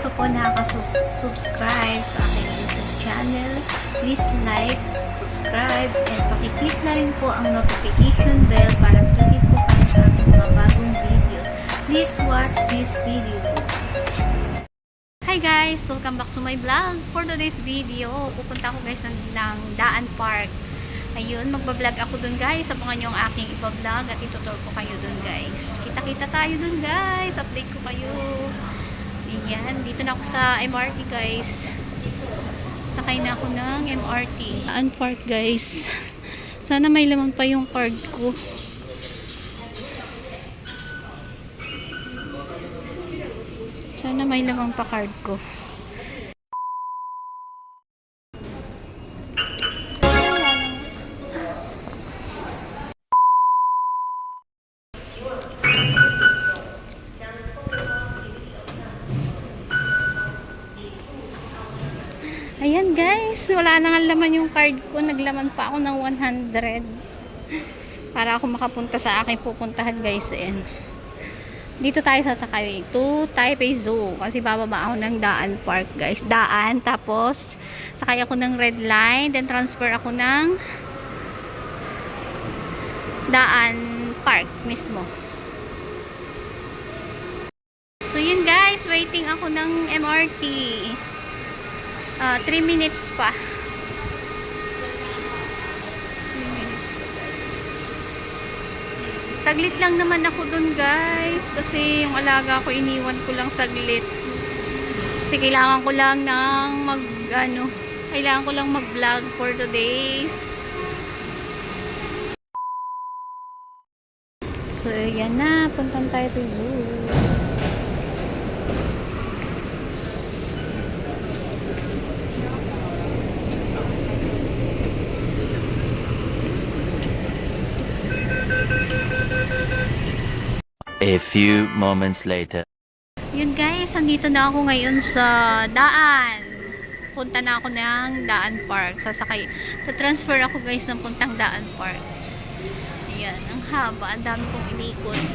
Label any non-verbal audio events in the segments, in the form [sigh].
pa po nakaka-subscribe sa aking YouTube channel, please like, subscribe, and pakiclick na rin po ang notification bell para updated po kayo sa aking mga bagong videos. Please watch this video. Hi guys! Welcome back to my vlog. For today's video, pupunta ako guys ng, ng Daan Park. Ayun, magbablog ako dun guys. Abangan nyo ang aking ibablog at itutur ko kayo dun guys. Kita-kita tayo dun guys. Update ko kayo. Ayan, dito na ako sa MRT guys. Sakay na ako ng MRT. Park guys. Sana may laman pa yung card ko. Sana may lamang pa card ko. Laman yung card ko. Naglaman pa ako ng 100. Para ako makapunta sa aking pupuntahan guys. Ayan. Dito tayo sasakay to Taipei Zoo. Kasi bababa ako ng Daan Park guys. Daan, tapos sakay ako ng red line. Then transfer ako ng Daan Park mismo. So yun guys, waiting ako ng MRT. 3 minutes pa. 3 minutes pa guys. Saglit lang naman ako dun guys. Kasi yung alaga ko iniwan ko lang saglit. Kasi kailangan ko lang ng mag ano, kailangan ko lang mag vlog for today's. So yan na, puntan tayo to zoo. A few moments later. Yun guys, andito na ako ngayon sa daan. Punta na ako ng daan park. Sasakay. Sa-transfer ako guys ng puntang daan park. Ayan, ang haba. Ang dami kong inikot.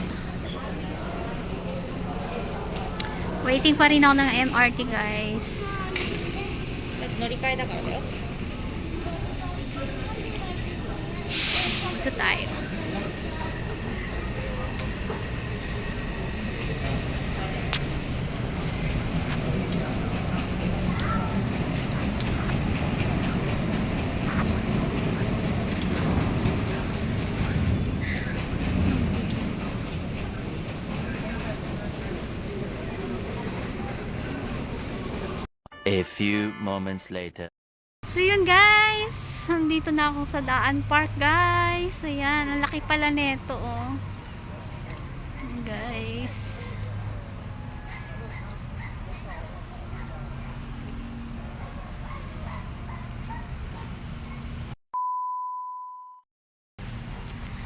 Waiting pa rin ako ng MRT guys. Norikay na ka. Ito tayo. Few moments later. So yun guys, nandito na ako sa Daan Park guys. Ayan, ang laki pala nito oh. Guys.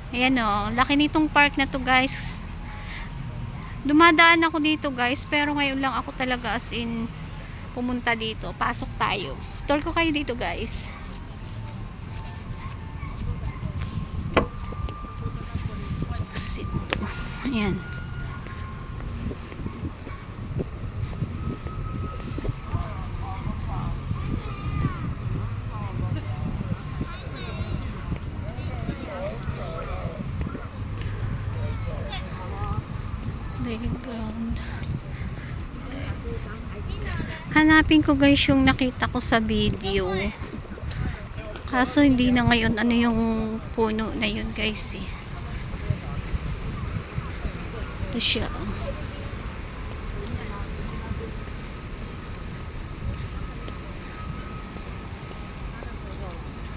Ayan oh, laki nitong park na to guys. Dumadaan ako dito guys, pero ngayon lang ako talaga as in pumunta dito. Pasok tayo. Tour ko kayo dito, guys. Ayan. Hanapin ko guys yung nakita ko sa video. Kaso hindi na ngayon ano yung puno na yun guys eh. Ito siya. oh.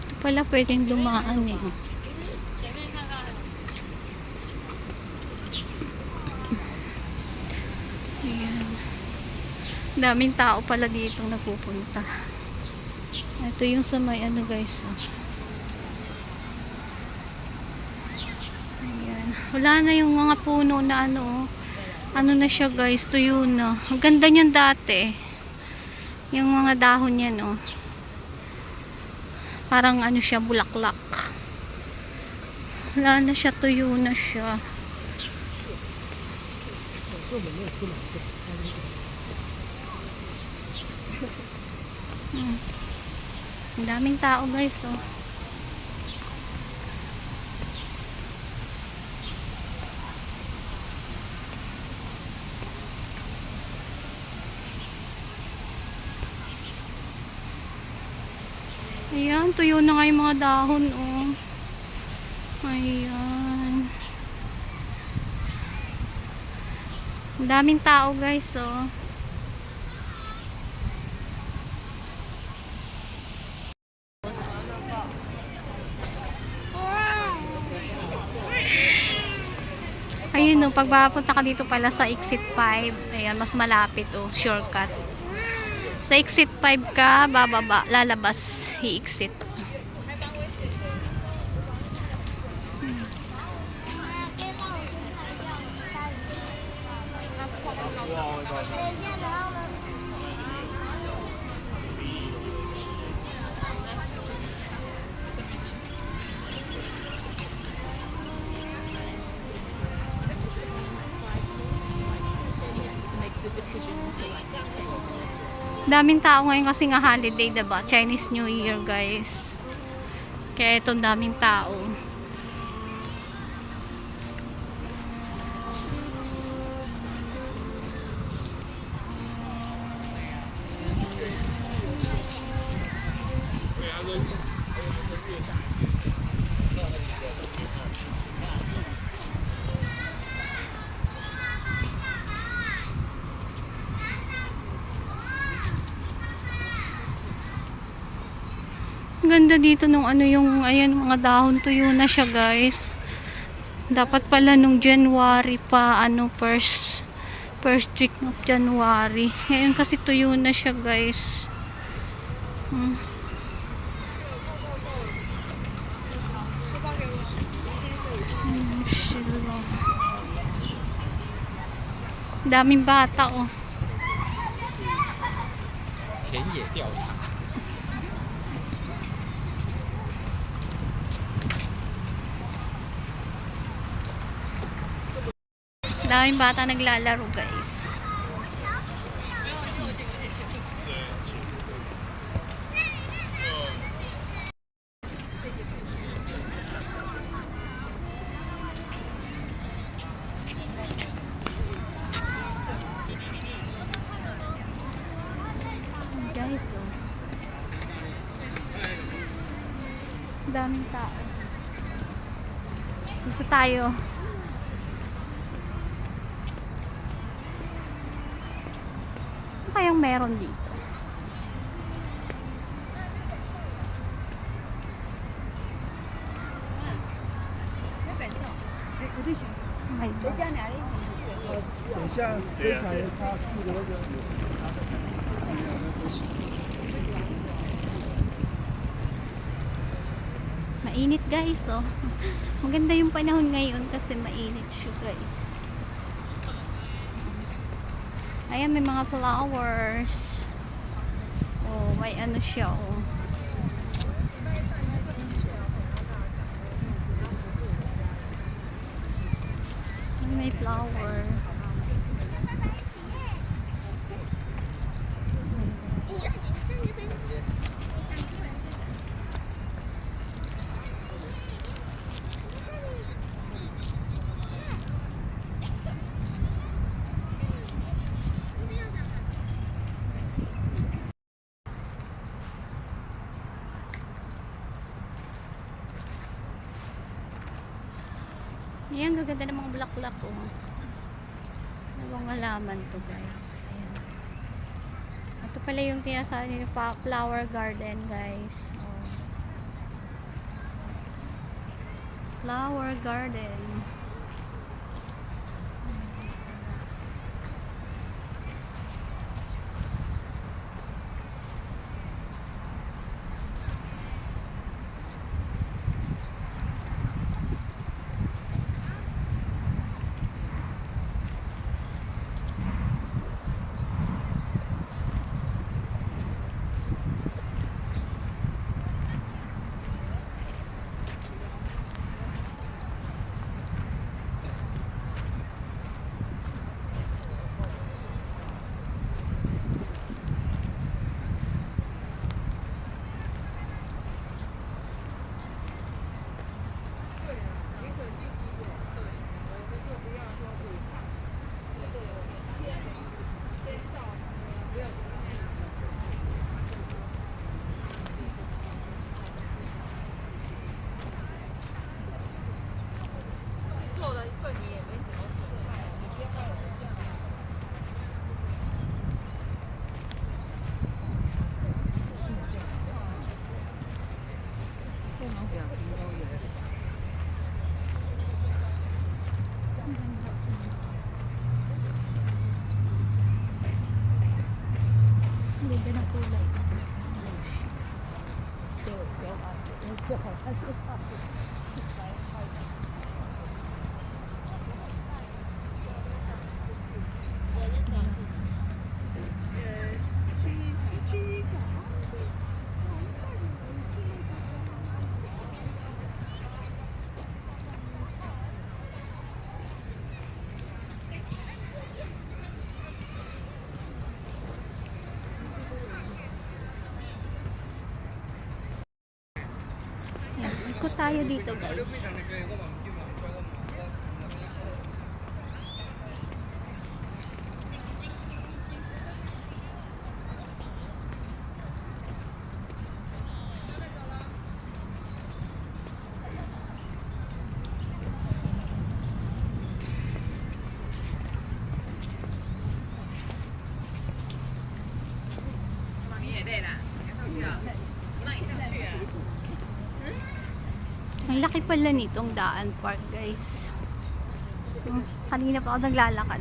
Ito pala pwedeng dumaan eh. Ayan. Daming tao pala dito napupunta. Ito yung sa may ano guys. Oh. Ayan. Wala na yung mga puno na ano. oh. Ano na siya guys, tuyo na. Ang ganda niyan dati. Yung mga dahon niyan oh. Parang ano siya, bulaklak. Wala na siya, tuyo na siya. Hmm. Ang daming tao guys, oh. Ayan, tuyo na nga yung mga dahon, oh. Ayan. Ang daming tao, guys, oh. Ayun, no, pag papunta ka dito pala sa exit 5, ayan, mas malapit, oh, shortcut. Sa exit 5 ka, bababa, lalabas, i-exit. Daming tao ngayon kasi nga holiday, 'di ba? Chinese New Year, guys. Kaya itong daming tao. Ang Ganda dito nung ano yung, ayan, mga dahon tuyo na siya, guys. Dapat pala nung January pa, ano, first, first week of January. Ngayon kasi tuyo na siya, guys. Hmm. Hmm, sila. Daming bata, oh. 田野调查。 Daming bata naglalaro, guys. Guys, oh. Daming tao. Dito tayo. Ano kayang meron dito? My gosh. 很像非常的差距的那个。 Mainit guys, oh. [laughs] Maganda yung panahon ngayon kasi mainit siya guys. Ayan, may mga flowers. Oh, may ano siya, oh. May flower. Ayan, gaganda ng mga bulaklak oh. Ibang halaman to guys. Ayan. Ito pala yung tinasabi ni pa- flower garden guys. Oh. Flower garden. Ayan, ikot tayo dito guys. Ang laki pala nitong daan park guys. Hmm, Kanina pa ako naglalakad.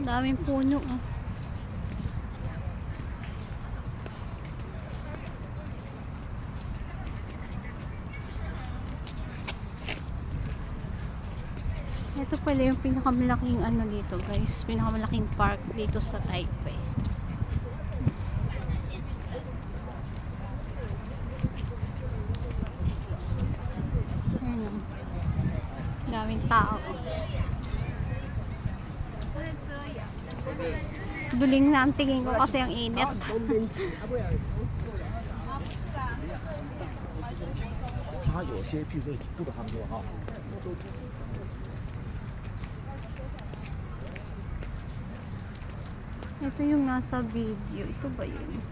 Daming puno oh. Ito pala yung pinakamalaking ano dito guys. Pinakamalaking park dito sa Taipei. Ayan o. Daming tao. Duling na ang tingin ko kasi ang init. Ito yung nasa video. Ito ba yun?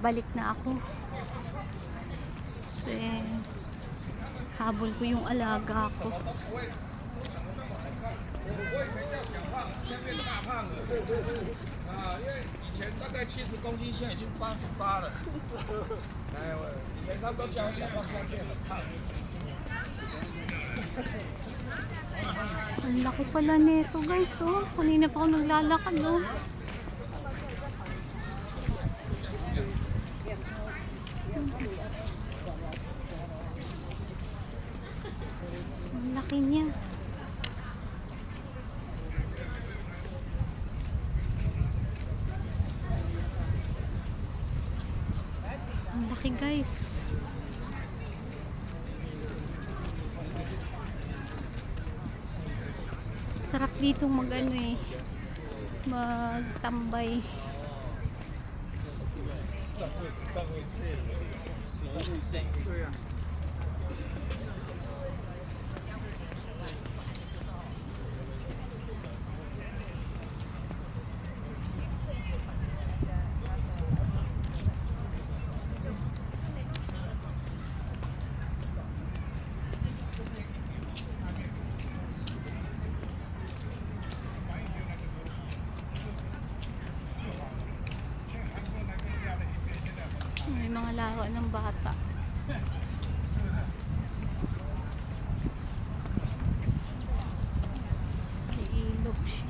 nakabalik na ako. Kasi habol ko yung alaga ko. Ang laki pala nito guys oh. Kanina pa ako naglalakad oh. Ano eh. Magtambay. May mga laro ng bata. May ilog siya.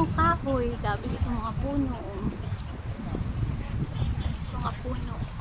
Puno kahoy. Dami dito mga puno. Mga puno.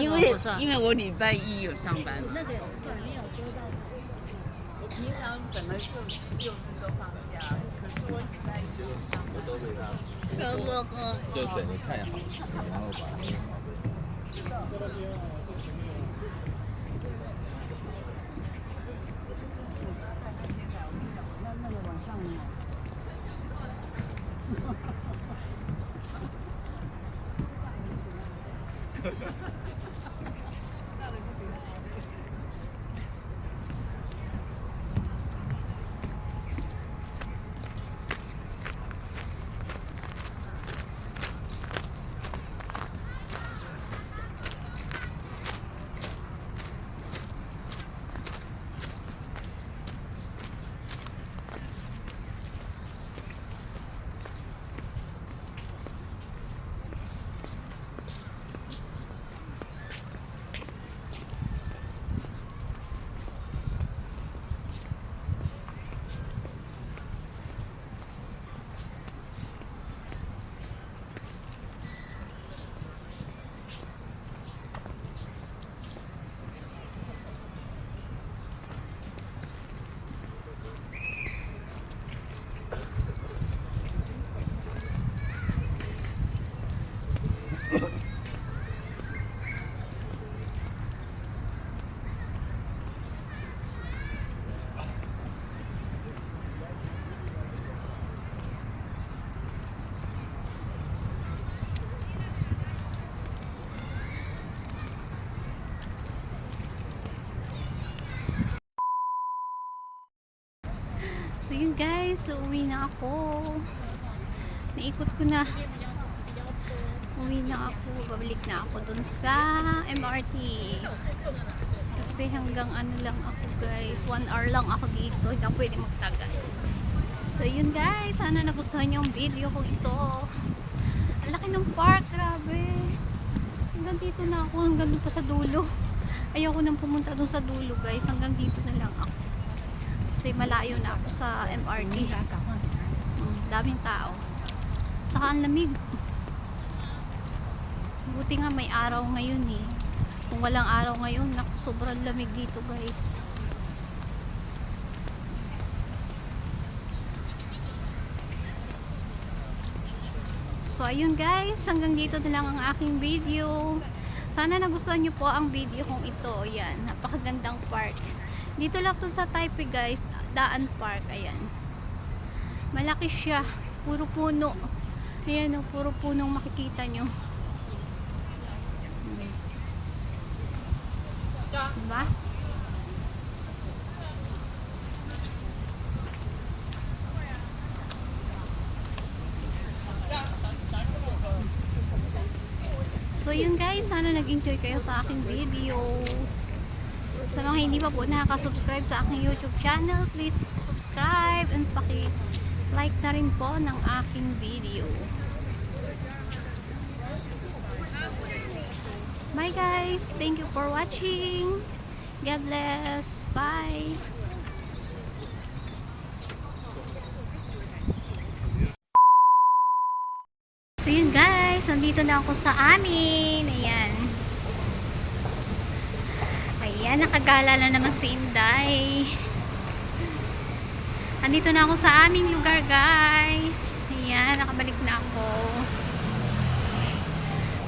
因为因为我礼拜一有上班嘛。平常本来就六日都放假，可是我礼拜一有上班。哥哥哥就等着看好戏，然后把那个，So yun guys, so uwi na ako. Naikot ko na. Uwi na ako. Babalik na ako dun sa MRT. Kasi hanggang ano lang ako guys. One hour lang ako dito. Hindi ako pwede magtagal. So yun guys, sana nagustuhan niyo yung video ko ito. Ang laki ng park, grabe. Hanggang dito na ako, hanggang doon pa sa dulo. Ayoko nang pumunta doon sa dulo guys. Hanggang dito na. Kasi malayo na ako sa MRT. Mm, daming tao. Tsaka ang lamig. Buti nga may araw ngayon eh. Kung walang araw ngayon, naku, sobrang lamig dito guys. So ayun guys, hanggang dito na lang ang aking video. Sana nagustuhan nyo po ang video kong ito. Ayan, napakagandang park. Dito lang to sa Taipei guys, Daan Park. Ayan. Malaki siya. Puro puno. Ayan, oh, puro punong makikita nyo. Diba? So yun guys, sana nag-enjoy kayo sa aking video. Sa mga hindi pa po nakaka-subscribe sa aking YouTube channel, please subscribe and paki-like na rin po ng aking video. Bye guys! Thank you for watching! God bless! Bye! So yun guys, nandito na ako sa amin. Ayan. Ayan, nakagala na naman si Inday. Andito na ako sa aming lugar guys. Ayan, nakabalik na ako.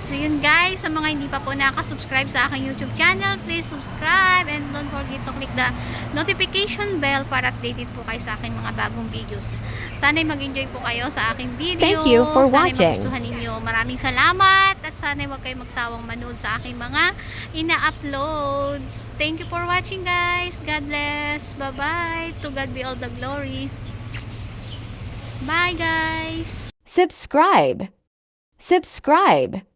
So yun guys, sa mga hindi pa po nakasubscribe sa aking YouTube channel, please subscribe and don't forget to click the notification bell para updated po kayo sa aking mga bagong videos. Sana'y mag-enjoy po kayo sa aking video. Thank you for Sana'y watching. magustuhan ninyo. Maraming salamat at sana'y huwag kayo magsawang manood sa aking mga ina-uploads. Thank you for watching guys. God bless. Bye-bye. To God be all the glory. Bye guys. Subscribe. Subscribe.